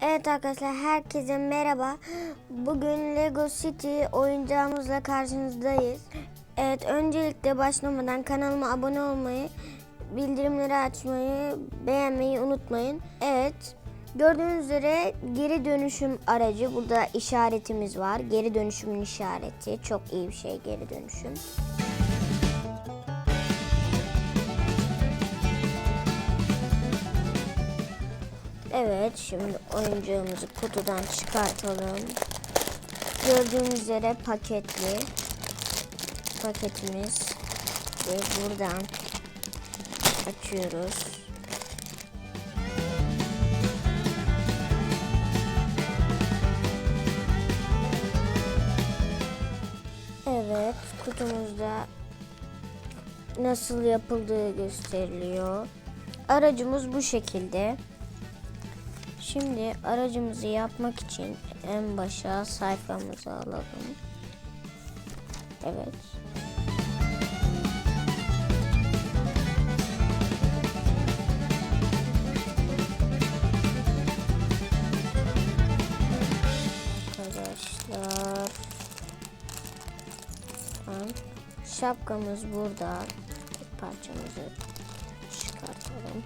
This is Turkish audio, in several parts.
Evet arkadaşlar herkese merhaba. Bugün Lego City oyuncağımızla karşınızdayız. Evet öncelikle başlamadan kanalıma abone olmayı, bildirimleri açmayı, beğenmeyi unutmayın. Evet gördüğünüz üzere geri dönüşüm aracı burada işaretimiz var. Geri dönüşümün işareti çok iyi bir şey geri dönüşüm. Evet, şimdi oyuncağımızı kutudan çıkartalım. Gördüğünüz üzere paketli paketimiz ve buradan açıyoruz. Evet, kutumuzda nasıl yapıldığı gösteriliyor. Aracımız bu şekilde. Şimdi aracımızı yapmak için en başa sayfamızı alalım. Evet. Arkadaşlar. Tamam. Şapkamız burada. Parçamızı çıkartalım.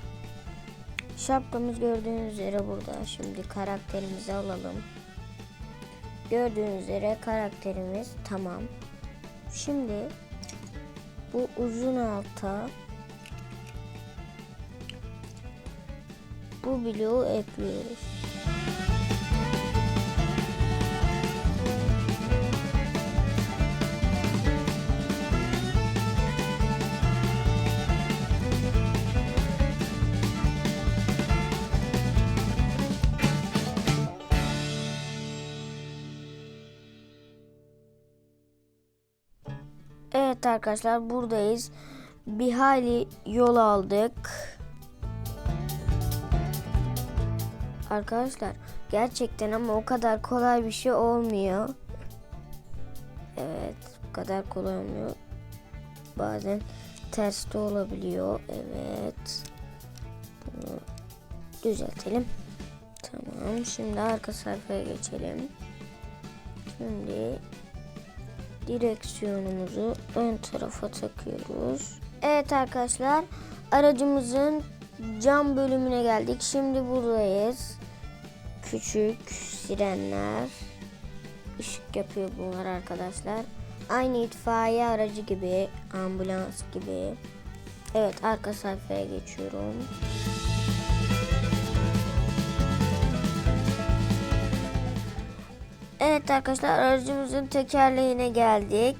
Şapkamız gördüğünüz üzere burada. Şimdi karakterimizi alalım. Gördüğünüz üzere karakterimiz tamam. Şimdi bu uzun alta bu bloğu ekliyoruz. Evet arkadaşlar buradayız. Bir hali yol aldık. Arkadaşlar gerçekten ama o kadar kolay bir şey olmuyor. Evet bu kadar kolay olmuyor. Bazen ters de olabiliyor. Evet. Bunu düzeltelim. Tamam. Şimdi arka sayfaya geçelim. Şimdi direksiyonumuzu ön tarafa takıyoruz. Evet arkadaşlar aracımızın cam bölümüne geldik. Şimdi buradayız. Küçük sirenler ışık yapıyor bunlar arkadaşlar. Aynı itfaiye aracı gibi, ambulans gibi. Evet arka sayfaya geçiyorum. Evet arkadaşlar aracımızın tekerleğine geldik.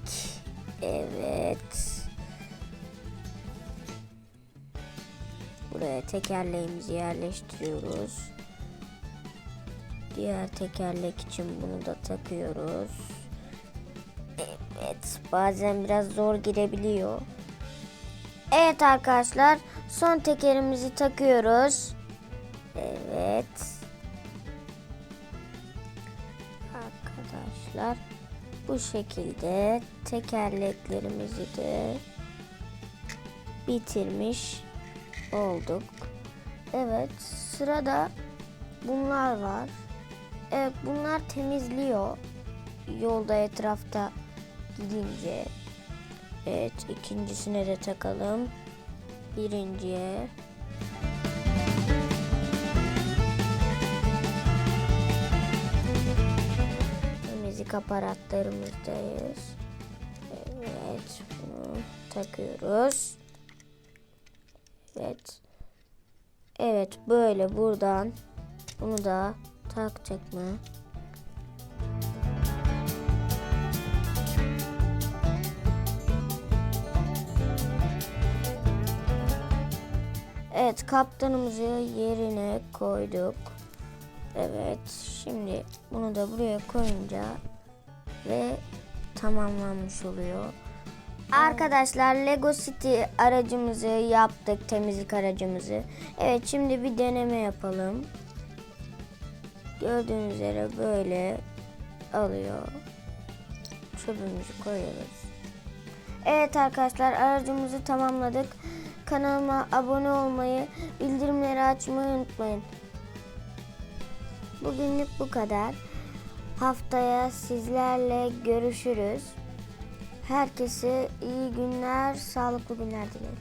Evet. Buraya tekerleğimizi yerleştiriyoruz. Diğer tekerlek için bunu da takıyoruz. Evet bazen biraz zor girebiliyor. Evet arkadaşlar son tekerimizi takıyoruz. Evet. Arkadaşlar bu şekilde tekerleklerimizi de bitirmiş olduk. Evet sırada bunlar var. Evet bunlar temizliyor yolda etrafta gidince. Evet ikincisine de takalım. Birinciye. Aparatlarımızdayız. Evet, bunu takıyoruz. Evet. Evet, böyle buradan bunu da takacak mı? Evet, kaptanımızı yerine koyduk. Evet, şimdi bunu da buraya koyunca ve tamamlanmış oluyor. Arkadaşlar Lego City aracımızı yaptık, temizlik aracımızı. Evet, şimdi bir deneme yapalım. Gördüğünüz üzere böyle alıyor. Çöpümüzü koyuyoruz. Evet arkadaşlar aracımızı tamamladık. Kanalıma abone olmayı, bildirimleri açmayı unutmayın. Bugünlük bu kadar. Haftaya sizlerle görüşürüz. Herkese iyi günler, sağlıklı günler dilerim.